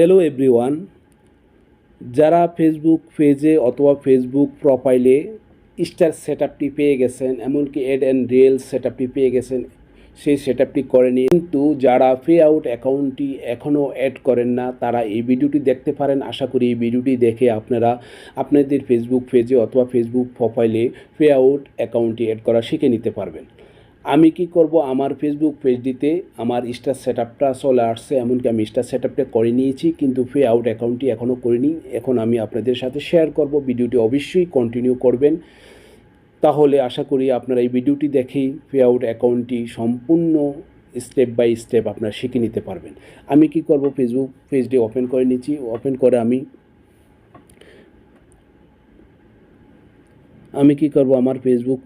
Hello everyone যারা Facebook পেজে অথবা ফেসবুক প্রোফাইলে স্টার সেট আপটি পেয়ে গেছেন, এমনকি এড অ্যান্ড রিয়েল সেট আপটি পেয়ে গেছেন, সেই সেট আপটি করেনি। কিন্তু যারা পে আউট অ্যাকাউন্টটি এখনও অ্যাড করেন না, তারা এই ভিডিওটি দেখতে পারেন। আশা করি এই ভিডিওটি দেখে আপনারা আপনাদের ফেসবুক পেজে অথবা ফেসবুক প্রোফাইলে পে আউট অ্যাকাউন্টটি অ্যাড করা শিখে নিতে পারবেন। আমি কি করব? আমার ফেসবুক পেজ পেজটিতে আমার স্টার সেট আপটা চলে আসছে, এমনকি আমি স্টার সেট আপটা করে নিয়েছি, কিন্তু পে আউট অ্যাকাউন্টটি এখনও করিনি। এখন আমি আপনাদের সাথে শেয়ার করব, ভিডিওটি অবশ্যই কন্টিনিউ করবেন। তাহলে আশা করি আপনারা এই ভিডিওটি দেখেই পে আউট অ্যাকাউন্টটি সম্পূর্ণ স্টেপ বাই স্টেপ আপনারা শিখে নিতে পারবেন। আমি কি করব? ফেসবুক পেজটি ওপেন করে নিয়েছি ওপেন করে আমি আমি কি করব? আমার ফেসবুক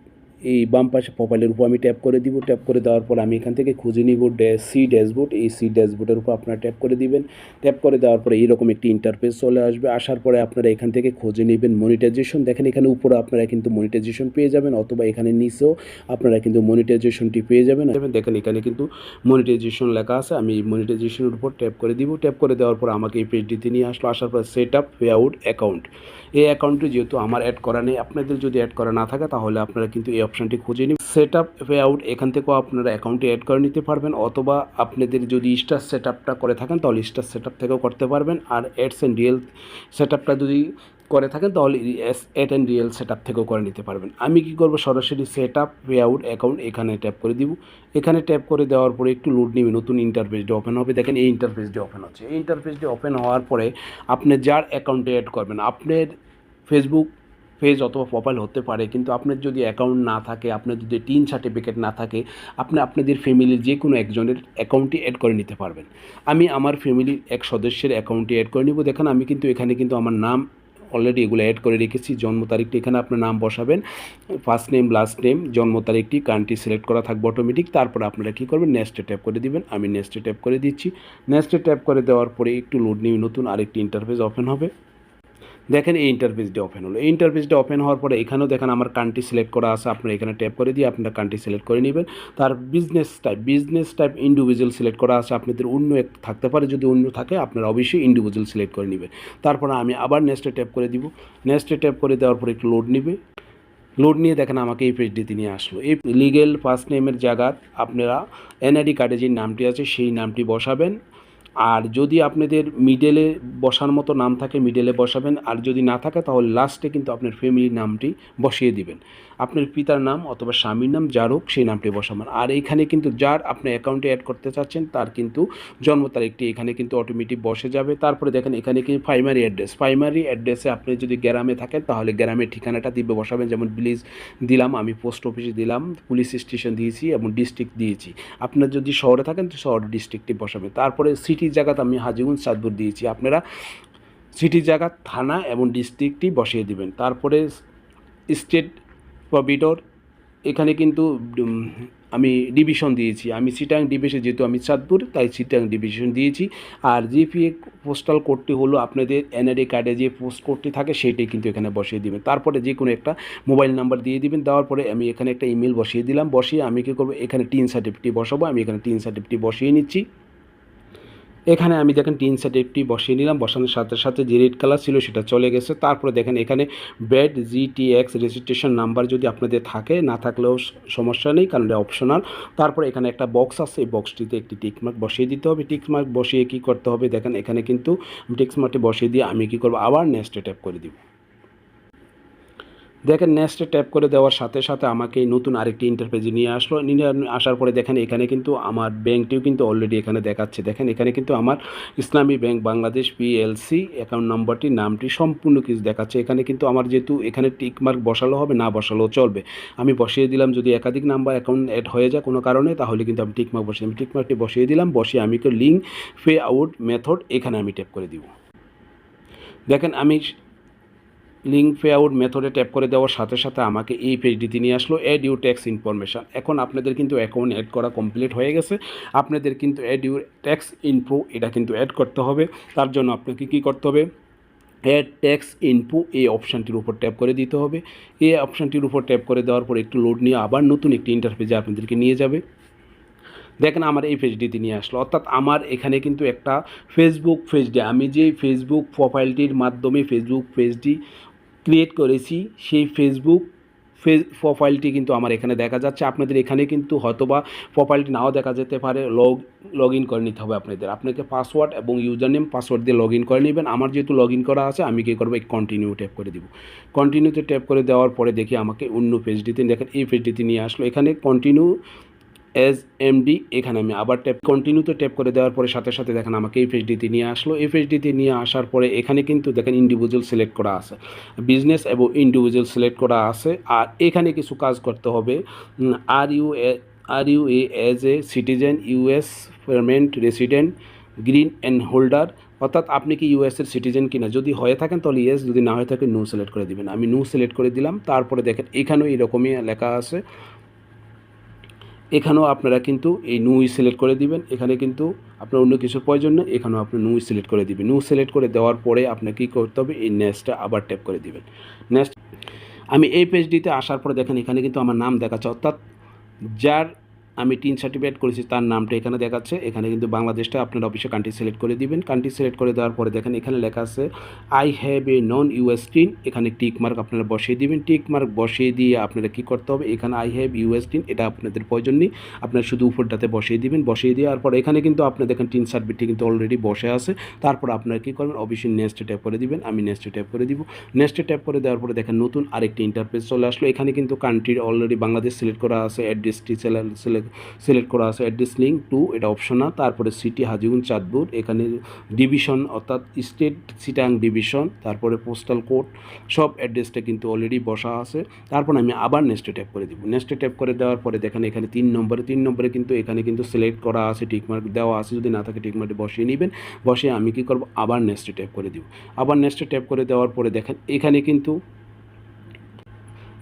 এই বাম পাশে প্রোফাইলের উপর আমি ট্যাপ করে দিব। ট্যাপ করে দেওয়ার পর আমি এখান থেকে খুঁজে নিব সি ড্যাশবোর্ড এই সি ড্যাশবোর্ডের উপর আপনারা ট্যাপ করে দিবেন। ট্যাপ করে দেওয়ার পরে এইরকম একটি ইন্টারফেস চলে আসবে। আসার পরে আপনারা এখান থেকে খুঁজে নেবেন মনিটাইজেশন দেখেন এখানে উপরে আপনারা কিন্তু মনিটাইজেশন পেয়ে যাবেন অথবা এখানে নিচেও আপনারা কিন্তু মনিটাইজেশনটি পেয়ে যাবেন। দেখেন এখানে কিন্তু মনিটাইজেশন লেখা আছে। আমি মনিটাইজেশনের উপর ট্যাপ করে দিব। ট্যাপ করে দেওয়ার পর আমাকে এই পেজটিতে নিয়ে আসলো। আসার পর set up pay out account এই অ্যাকাউন্টটি যেহেতু আমার অ্যাড করা নেই, আপনাদের যদি অ্যাড করা না থাকে তাহলে আপনারা কিন্তু এই অপশানটি খুঁজে নিন। সেট আপ পে আউট, এখান থেকেও আপনারা অ্যাকাউন্টে অ্যাড করে নিতে পারবেন, অথবা আপনাদের যদি স্টার সেট আপটা করে থাকেন, তাহলে স্টার সেট আপ থেকেও করতে পারবেন, আর অ্যাডস অ্যান্ড রিয়েল সেট আপটা যদি করে থাকেন, তাহলে ad and reel set up থেকেও করে নিতে পারবেন। আমি কি করব? সরাসরি set up pay out, account, এখানে ট্যাপ করে দিব। এখানে ট্যাপ করে দেওয়ার পরে একটু লোড নিবে, নতুন ইন্টারফেসটি ওপেন হবে। দেখেন এই ইন্টারফেসটি ওপেন হচ্ছে। এই ইন্টারফেসটি ওপেন হওয়ার পরে আপনি যার অ্যাকাউন্টে অ্যাড করবেন, আপনার ফেসবুক পেজ অথবা প্রোফাইল হতে পারে, কিন্তু আপনার যদি অ্যাকাউন্ট না থাকে, আপনার যদি টিন সার্টিফিকেট না থাকে, আপনি আপনাদের ফ্যামিলির যে কোনো একজনের অ্যাকাউন্টটি অ্যাড করে নিতে পারবেন। আমি আমার ফ্যামিলির এক সদস্যের অ্যাকাউন্টটি অ্যাড করে নিব। দেখেন, আমি কিন্তু এখানে কিন্তু আমার নাম অলরেডি এগুলো অ্যাড করে রেখেছি। জন্ম তারিখটি এখানে আপনার নাম বসাবেন। ফার্স্ট নেম লাস্ট নেম জন্ম তারিখটি কান্ট্রি সিলেক্ট করা থাকবে অটোমেটিক তারপর আপনারা কী করবেন? নেক্সটে ট্যাপ করে দিবেন। আমি নেক্সটে ট্যাপ করে দিচ্ছি। নেক্সটে ট্যাপ করে দেওয়ার পরে একটু লোড নিয়ে নতুন আরেকটি ইন্টারফেস ওপেন হবে। দেখেন এই ইন্টারফেসটি ওপেন হলো। এই ইন্টারফেসটি ওপেন হওয়ার পরে এখানেও দেখেন আমার কান্ট্রি সিলেক্ট করা আছে, আপনারা এখানে ট্যাপ করে দিয়ে আপনারা কান্ট্রি সিলেক্ট করে নেবেন। তার business type business type individual select করা আছে, আপনাদের অন্য এক থাকতে পারে, যদি অন্য থাকে, আপনারা অবশ্যই ইন্ডিভিজুয়াল সিলেক্ট করে নেবেন। তারপর আমি আবার নেক্সটে ট্যাপ করে দিব। নেক্সটে ট্যাপ করে দেওয়ার পরে একটু লোড নেবে। লোড নিয়ে দেখেন আমাকে এই পেজটিতে নিয়ে আসলো। এই লিগেল ফার্স্ট নেমের জায়গা, আপনারা এনআইডি কার্ডে যে নামটি আছে, সেই নামটি বসাবেন। আর যদি আপনাদের মিডেলে বসার মতো নাম থাকে মিডেলে বসাবেন। আর যদি না থাকে, তাহলে লাস্টে কিন্তু আপনার ফ্যামিলির নামটি বসিয়ে দিবেন। আপনার পিতার নাম অথবা স্বামীর নাম যার হোক সেই নামটি বসাবেন। আর এইখানে কিন্তু যার আপনি অ্যাকাউন্টে অ্যাড করতে চাচ্ছেন, তার কিন্তু জন্ম তারিখটি এখানে কিন্তু অটোমেটিক বসে যাবে। তারপরে দেখেন, এখানে কিন্তু প্রাইমারি অ্যাড্রেস প্রাইমারি অ্যাড্রেসে আপনি যদি গ্রামে থাকেন, তাহলে গ্রামের ঠিকানাটা দিবে বসাবেন। যেমন ভিলেজ দিলাম, আমি পোস্ট অফিসে দিলাম পুলিশ স্টেশন দিয়েছি এবং ডিস্ট্রিক্ট দিয়েছি। আপনার যদি শহরে থাকেন, তো শহর ডিস্ট্রিক্টটি বসাবেন। তারপরে সিটির জায়গাতে আমি হাজিগঞ্জ চাঁদপুর দিয়েছি। আপনারা সিটির জায়গা থানা এবং ডিস্ট্রিক্টটি বসিয়ে দিবেন। তারপরে স্টেট প্রভিডর এখানে কিন্তু আমি ডিভিশন দিয়েছি। আমি সিটাং ডিভিশন, যেহেতু আমি চাঁদপুর, তাই সিটাং ডিভিশন দিয়েছি। আর জিপিএ পোস্টাল কোডটি হলো আপনাদের এনআরএ কার্ডে যে পোস্ট কোডটি থাকে সেইটাই কিন্তু এখানে বসিয়ে দিবেন। তারপরে যে কোনো একটা মোবাইল নাম্বার দিয়ে দিবেন। দেওয়ার পরে আমি এখানে একটা ইমেল বসিয়ে দিলাম। বসিয়ে আমি কী করব? এখানে টিন সার্টিফিকেট বসাবো। আমি এখানে টিন সার্টিফিকেট বসিয়ে নিচ্ছি। এখানে আমি দেখেন টিন সার্টিফিকেটটি বসিয়ে নিলাম, বসানোর সাথে সাথে যে রেড কালার ছিল সেটা চলে গেছে। তারপরে দেখেন এখানে ব্যাড জিটিএক্স রেজিস্ট্রেশন নাম্বার যদি আপনাদের থাকে, না থাকলেও সমস্যা নেই কারণ এটা অপশনাল তারপরে এখানে একটা বক্স আছে, এই বক্সটিতে একটি টিকমার্ক বসিয়ে দিতে হবে। টিকমার্ক বসিয়ে কি করতে হবে? দেখেন এখানে কিন্তু টিকমার্কটি বসিয়ে দিয়ে আমি কি করব? আবার নেক্সট ট্যাপ করে দিব। দেখেন নেক্সটে ট্যাপ করে দেওয়ার সাথে সাথে আমাকে নতুন আরেকটি ইন্টারফেসে নিয়ে আসলো। নিয়ে আসার পরে দেখেন এখানে কিন্তু আমার ব্যাংকটিও কিন্তু অলরেডি এখানে দেখাচ্ছে। দেখেন এখানে কিন্তু আমার ইসলামী ব্যাংক বাংলাদেশ পিএলসি অ্যাকাউন্ট নম্বরটি নামটি সম্পূর্ণ কিছু দেখাচ্ছে। এখানে কিন্তু আমার যেহেতু এখানে টিকমার্ক বসালো হবে, না বসালেও চলবে। আমি বসিয়ে দিলাম, যদি একাধিক নাম্বার অ্যাকাউন্ট অ্যাড হয়ে যায় কোনো কারণে, তাহলে কিন্তু আমি টিকমার্ক বসিয়ে আমি টিকমার্কটি বসিয়ে দিলাম, বসিয়ে আমি লিঙ্ক পে আউট মেথড এখানে আমি ট্যাপ করে দিব। দেখেন আমি লিঙ্ক পে আউট মেথডে ট্যাপ করে দেওয়ার সাথে সাথে আমাকে এই পেজটিতে নিয়ে আসলো অ্যাড ইউ ট্যাক্স ইনফরমেশান। এখন আপনাদের কিন্তু অ্যাকাউন্ট অ্যাড করা কমপ্লিট হয়ে গেছে। আপনাদের কিন্তু অ্যাড ইউ ট্যাক্স ইনফো এটা কিন্তু অ্যাড করতে হবে। তার জন্য আপনাকে কী করতে হবে? অ্যাড ট্যাক্স ইনপু এই অপশানটির উপর ট্যাপ করে দিতে হবে। এই অপশানটির উপর ট্যাপ করে দেওয়ার পর একটু লোড নিয়ে আবার নতুন একটি ইন্টারফেসে আপনাদেরকে নিয়ে যাবে। দেখেন আমার এই পেজটিতে নিয়ে আসলো। অর্থাৎ আমার এখানে কিন্তু একটা ফেসবুক পেজটি আমি যে ফেসবুক প্রোফাইলটির মাধ্যমে ফেসবুক পেজটি ক্রিয়েট করেছি, সেই ফেসবুক ফেস প্রোফাইলটি কিন্তু আমার এখানে দেখা যাচ্ছে। আপনাদের এখানে কিন্তু হয়তোবা প্রোফাইলটি নাও দেখা যেতে পারে। লগ লগ ইন করে নিতে হবে আপনাদের। আপনাকে পাসওয়ার্ড এবং ইউজার নেম পাসওয়ার্ড দিয়ে লগ ইন করে নেবেন। আমার যেহেতু লগ ইন করা আছে, আমি কী করব? এই কন্টিনিউ ট্যাপ করে দিব। কন্টিনিউতে ট্যাপ করে দেওয়ার পরে দেখি আমাকে অন্য পেজটিতে দেখেন, এই পেজটিতে নিয়ে আসলো। এখানে কন্টিনিউ এস এমডি এখানে আমি আবার ট্যাপ কন্টিনিউতে ট্যাপ করে দেওয়ার পরে সাথে সাথে দেখেন আমাকে এই পেজডিতে নিয়ে আসলো। এই পেজডিতে নিয়ে আসার পরে এখানে কিন্তু দেখেন ইন্ডিভিজুয়াল সিলেক্ট করা আছে। বিজনেস এবং ইন্ডিভিজুয়াল সিলেক্ট করা আছে। আর এখানে কিছু কাজ করতে হবে। Are you are you a as a citizen US permanent resident green and holder অর্থাৎ আপনি কি ইউএসের সিটিজেন কিনা? যদি হয়ে থাকেন তাহলে ইয়েস যদি না হয়ে থাকে নো সিলেক্ট করে দিবেন। আমি নো সিলেক্ট করে দিলাম। তারপরে দেখেন এখানেও এরকমই লেখা আছে। এখানেও আপনারা কিন্তু এই নুই সিলেক্ট করে দিবেন। এখানে কিন্তু আপনার অন্য কিছুর প্রয়োজন নেই, এখানেও আপনি নুই সিলেক্ট করে দিবেন। নু সিলেক্ট করে দেওয়ার পরে আপনাকে কী করতে হবে? এই নেক্সটটা আবার ট্যাপ করে দিবেন। নেক্সট আমি এই পেজটিতে আসার পরে দেখেন, এখানে কিন্তু আমার নাম দেখাচ্ছে। অর্থাৎ যার আমি টিন সার্টিফিকেট করেছি, তার নামটা এখানে দেখাচ্ছে। এখানে কিন্তু বাংলাদেশটা আপনার অফিসে কান্ট্রি সিলেক্ট করে দিবেন। কান্ট্রি সিলেক্ট করে দেওয়ার পরে দেখেন এখানে লেখা আছে I have a non US TIN. এখানে টিক মার্ক আপনারা বসিয়ে দিবেন। টিক মার্ক বসিয়ে দিয়ে আপনারা কী করতে হবে? এখানে আই হ্যাভ ইউএস টিন। এটা আপনাদের প্রয়োজন নেই। আপনারা শুধু উপরটাতে বসিয়ে দিবেন, বসিয়ে দেওয়ার পর এখানে কিন্তু আপনি দেখেন টিন সার্টিফিকেটটি কিন্তু অলরেডি বসে আছে। তারপর আপনারা কী করবেন? অবশ্যই নেক্সটে ট্যাপ করে দিবেন। আমি নেক্সটে ট্যাপ করে দিব। নেক্সটে ট্যাপ করে দেওয়ার পরে দেখেন নতুন আরেকটি ইন্টারফেস চলে আসলো। এখানে কিন্তু কান্ট্রির অলরেডি বাংলাদেশ সিলেক্ট করা আছে অ্যাড্রেসটি সিলেক্ট সিলেক্ট করা আছে অ্যাড্রেস লিঙ্ক টু এটা অপশনাল তারপরে সিটি হাজিগুন চাঁদপুর, এখানে ডিভিশন অর্থাৎ স্টেট সিটাং ডিভিশন তারপরে পোস্টাল কোড সব অ্যাড্রেসটা কিন্তু অলরেডি বসা আছে। তারপর আমি আবার নেক্সটে ট্যাপ করে দিব। নেক্সটে ট্যাপ করে দেওয়ার পরে দেখেন এখানে তিন নম্বরে তিন নম্বরে কিন্তু এখানে কিন্তু সিলেক্ট করা আছে টিকমার্ক দেওয়া আছে। যদি না থাকে টিকমার্কটি বসিয়ে নেবেন। বসিয়ে আমি কি করব? আবার নেক্সটে ট্যাপ করে দিব। আবার নেক্সটে ট্যাপ করে দেওয়ার পরে দেখেন এখানে কিন্তু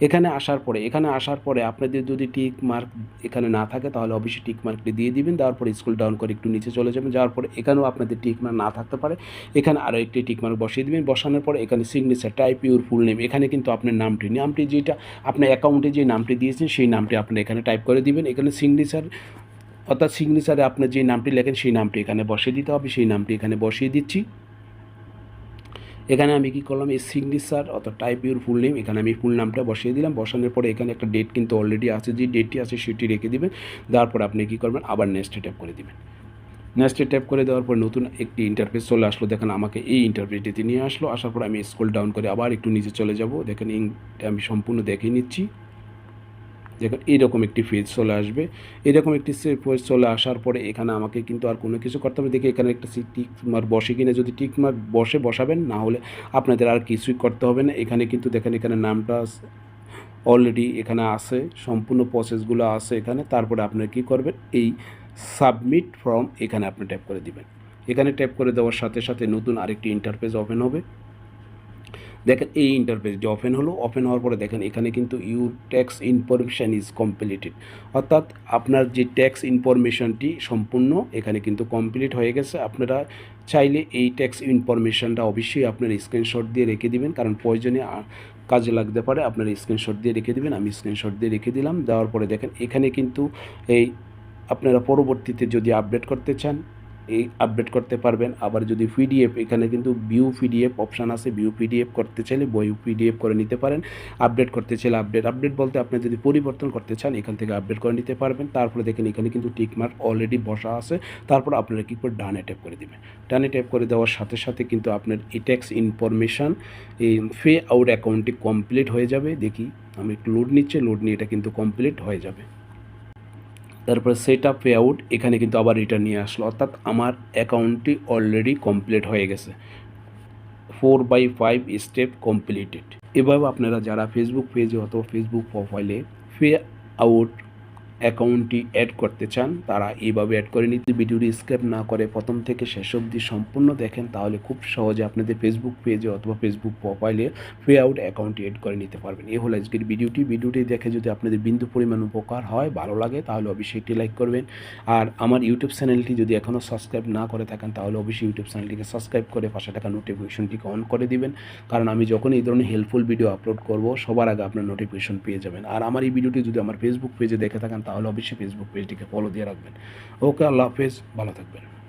এখানে আসার পরে, এখানে আসার পরে আপনাদের যদি টিক মার্ক এখানে না থাকে, তাহলে অবশ্যই টিক মার্কটি দিয়ে দিবেন। দেওয়ার পরে স্কুল ডাউন করে একটু নিচে চলে যাবেন। যাওয়ার পরে এখানেও আপনাদের টিক মার্ক না থাকতে পারে। এখানে আরও একটি টিক মার্ক বসিয়ে দিবেন। বসানোর পরে এখানে signature type your full name এখানে কিন্তু আপনার নামটি নামটি যেটা আপনার অ্যাকাউন্টে যে নামটি দিয়েছেন, সেই নামটি আপনি এখানে টাইপ করে দিবেন। এখানে সিগনেচার অর্থাৎ সিগনেচারে আপনার যে নামটি লেখেন, সেই নামটি এখানে বসিয়ে দিতে হবে। সেই নামটি এখানে বসিয়ে দিচ্ছি। এখানে আমি কি করলাম? এই সিগনেচার অর্থাৎ টাইপ ইউর ফুল নেম এখানে আমি ফুল নামটা বসিয়ে দিলাম। বসানোর পরে এখানে একটা ডেট কিন্তু অলরেডি আছে। যে ডেটটি আছে সেটি রেখে দেবেন। তারপর আপনি কি করবেন? আবার নেক্সটে ট্যাপ করে দেবেন। নেক্সটে ট্যাপ করে দেওয়ার পর নতুন একটি ইন্টারফেস চলে আসলো। দেখেন আমাকে এই ইন্টারফেসটিতে নিয়ে আসলো। আসার পর আমি স্কুল ডাউন করে আবার একটু নিচে চলে যাব। দেখেন আমি সম্পূর্ণ দেখে নিচ্ছি। দেখুন এইরকম একটি ফেজ চলে আসবে। এরকম একটি ফেজ চলে আসার পরে এখানে আমাকে কিন্তু আর কোনো কিছু করতে হবে দেখি এখানে একটা টিক মার্ক বসে কিনা। যদি টিক মার্ক বসে বসাবেন, না হলে আপনাদের আর কিছুই করতে হবে না। এখানে কিন্তু দেখেন, এখানে নামটা অলরেডি এখানে আছে। সম্পূর্ণ প্রসেসগুলো আছে এখানে। তারপরে আপনারা কী করবেন? এই সাবমিট ফর্ম এখানে আপনি ট্যাপ করে দিবেন। এখানে ট্যাপ করে দেওয়ার সাথে সাথে নতুন আরেকটি ইন্টারফেস ওপেন হবে। দেখেন, এই ইন্টারফেসটি ওপেন হলো ওপেন হওয়ার পরে দেখেন, এখানে কিন্তু your tax information is completed অর্থাৎ আপনার যে ট্যাক্স ইনফরমেশনটি সম্পূর্ণ এখানে কিন্তু কমপ্লিট হয়ে গেছে। আপনারা চাইলে এই ট্যাক্স ইনফরমেশনটা অবশ্যই আপনার স্ক্রিনশট দিয়ে রেখে দিবেন, কারণ প্রয়োজনে কাজে লাগতে পারে। আপনার স্ক্রিনশট দিয়ে রেখে দিবেন, আমি স্ক্রিনশট দিয়ে রেখে দিলাম। দেওয়ার পরে দেখেন, এখানে কিন্তু এই আপনারা পরবর্তীতে যদি আপডেট করতে চান এই আপডেট করতে পারবেন। আবার যদি পিডিএফ এখানে কিন্তু ভিউ পিডিএফ অপশান আছে। ভিউ পিডিএফ করতে চাইলে বই পিডিএফ করে নিতে পারেন। আপডেট করতে চাইলে আপডেট আপডেট বলতে আপনি যদি পরিবর্তন করতে চান, এখান থেকে আপডেট করে নিতে পারবেন। তারপরে দেখেন, এখানে কিন্তু টিকমার্ক অলরেডি বসা আছে। তারপর আপনারা কী করে ডানে ট্যাপ করে দেবেন। ডানে ট্যাপ করে দেওয়ার সাথে সাথে কিন্তু আপনার এই ট্যাক্স ইনফরমেশান এই ফে আউট অ্যাকাউন্টটি কমপ্লিট হয়ে যাবে। দেখি, আমি একটু লোড নিচ্ছে। লোড নিয়ে এটা কিন্তু কমপ্লিট হয়ে যাবে। তারপরে সেট আপ পে আউট এখানে কিন্তু আবার রিটার্ন নিয়ে আসলো। অর্থাৎ আমার অ্যাকাউন্টটি অলরেডি কমপ্লিট হয়ে গেছে। Four by five step completed এভাবে আপনারা যারা ফেসবুক পেজে অথবা ফেসবুক প্রোফাইলে পে আউট অ্যাকাউন্টটি অ্যাড করতে চান, তারা এইভাবে অ্যাড করে নিতে। ভিডিওটি স্কেপ না করে প্রথম থেকে শেষ অবধি সম্পূর্ণ দেখেন, তাহলে খুব সহজে আপনাদের ফেসবুক পেজে অথবা ফেসবুক প্রোফাইলে পে আউট অ্যাকাউন্টটি অ্যাড করে নিতে পারবেন। এই হলো আজকের ভিডিওটি। ভিডিওটি দেখে যদি আপনাদের বিন্দু পরিমাণ উপকার হয়, ভালো লাগে, তাহলে অবশ্যই একটি লাইক করবেন। আর আমার ইউটিউব চ্যানেলটি যদি এখনও সাবস্ক্রাইব না করে থাকেন, তাহলে অবশ্যই ইউটিউব চ্যানেলটিকে সাবস্ক্রাইব করে পাশে থাকা নোটিফিকেশনটিকে অন করে দিবেন। কারণ আমি যখন এই ধরনের হেল্পফুল ভিডিও আপলোড করব, সবার আগে আপনার নোটিফিকেশন পেয়ে যাবেন। আর আমার এই ভিডিওটি যদি আমার ফেসবুক পেজে দেখে থাকেন তাহলে অবশ্যই ফেসবুক পেজটিকে ফলো দিয়ে রাখবেন। ওকে আল্লাহ হাফেজ ভালো থাকবেন।